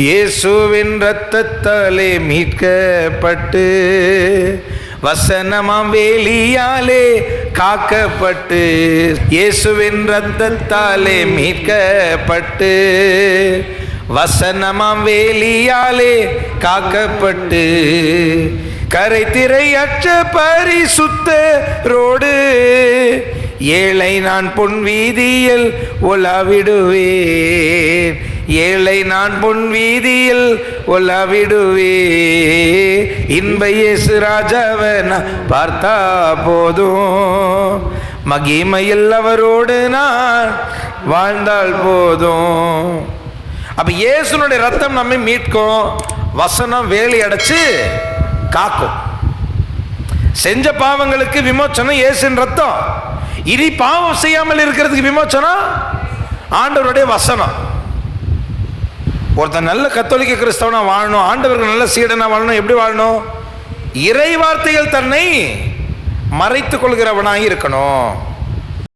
இயேசுவின் இரத்தத்தாலே மீட்கப்பட்டு வசனமாம் வேலியாலே காக்கப்பட்டு இயேசுவின் இரத்தத்தாலே மீட்கப்பட்டு வசனமாம் வேலியாலே காக்கப்பட்டு கரை திரையற்ற பரிசுத்த ரோடு ஏழை நான் பொன் வீதியில் உலாவிடுவேன். ஏழை நான் பொன் வீதியில் உலாவிடுவே இன்ப இயேசு ராஜாவை பார்த்தா போதும். மகிமையில் அவரோடு நான் வாழ்ந்தால் போதும். அப்ப இயேசுனுடைய ரத்தம் நம்மை மீட்கும். வசனம் வேலி அடைச்சு காக்கும். செஞ்ச பாவங்களுக்கு விமோச்சனம் இயேசுன் ரத்தம். இனி பாவம் செய்யாமல் இருக்கிறதுக்கு விமோச்சனம் ஆண்டவருடைய வசனம். ஒருத்தன் நல்ல கத்தோலிக்க கிறிஸ்தவனா வாழணும் ஆண்டவர்கள் நல்ல சீடனாக வாழணும் எப்படி வாழணும்? இறை வார்த்தைகள் தன்னை மறைத்து கொள்கிறவனாக இருக்கணும்.